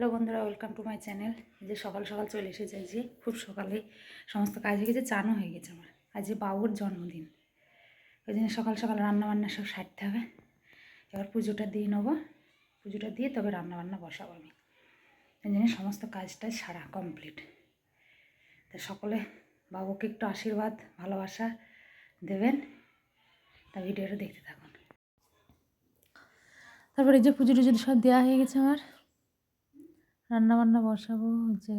Hello বন্ধুরা welcome to my channel যে সকাল সকাল চলে এসেছে যে খুব সকালে সমস্ত কাজ হয়ে গেছে, চানও হয়ে গেছে আমার। আজ যে বাবুর জন্মদিন। ওই জন্য সকাল সকাল রান্না বান্না সব সারতে হবে। এবার পুজোটা দিয়ে নেব। পুজোটা দিয়ে তবে রান্না বান্না বসাবো আমি। ওই জন্য সমস্ত কাজটা সারা কমপ্লিট তা সকলে বাবুকে একটু আশীর্বাদ, ভালোবাসা দেবেন। তা ভিডিওটা দেখতে থাকুন। তারপরে এই যে পুজো টুজো সব দেওয়া হয়ে গেছে আমার। রান্না বান্না বসাবো, হচ্ছে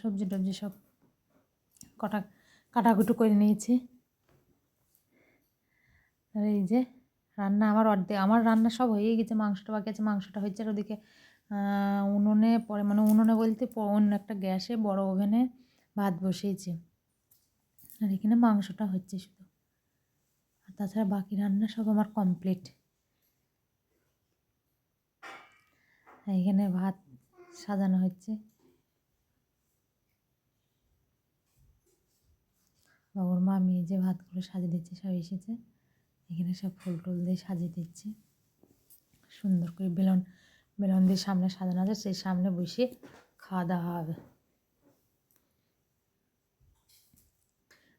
সবজি টবজি সব কটা, কাটাকুটু করে নিয়েছি। আর এই যে রান্না আমার অর্ধেক আমার রান্না সব হয়ে গেছে, মাংসটা বাকি আছে, মাংসটা হচ্ছে আর ওদিকে উনুনে পরে মানে উনুনে বলতে অন্য একটা গ্যাসে বড় ওভেনে ভাত বসিয়েছি। আর এখানে মাংসটা হচ্ছে শুধু। আর তাছাড়া বাকি রান্না সব আমার কমপ্লিট। এখানে ভাত সাজানো হচ্ছে বাবুর মা মেয়ে যে ভাতগুলো সাজিয়ে দিচ্ছে, সব এসেছে। এখানে সব ফুল টুল দিয়ে সাজিয়ে দিচ্ছে। সুন্দর করে বেলন বেলন দিয়ে সামনে সাজানো আছে, সেই সামনে বসে খাওয়া দাওয়া হবে।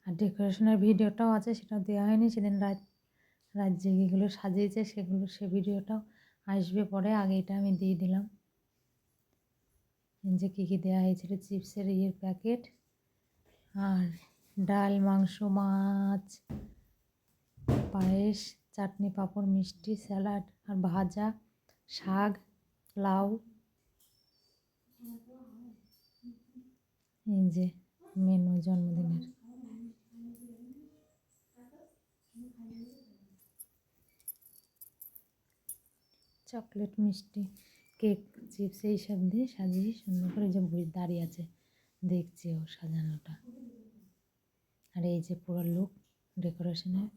আর ডেকোরেশনের ভিডিওটাও আছে, সেটাও দেওয়া হয়নি, সেদিন রাত রাত জেগেগুলো সাজিয়েছে, সেগুলো, সে ভিডিওটাও আসবে পরে, আগে এটা আমি দিয়ে দিলাম। যে কী কী দেওয়া হয়েছিল? চিপসের ইয়ের প্যাকেট আর ডাল, মাংস, মাছ, পায়েস, চাটনি, পাঁপড়, মিষ্টি, স্যালাড আর ভাজা, শাক, লাউ। এই যে মেনু জন্মদিনের। চকলেট মিষ্টি। কেক, চিপস এইসব দিয়ে সাজিয়ে সুন্দর করে যে বই দাঁড়িয়ে আছে, দেখছি ও সাজানোটা। আর এই যে পুরো লুক ডেকোরেশনের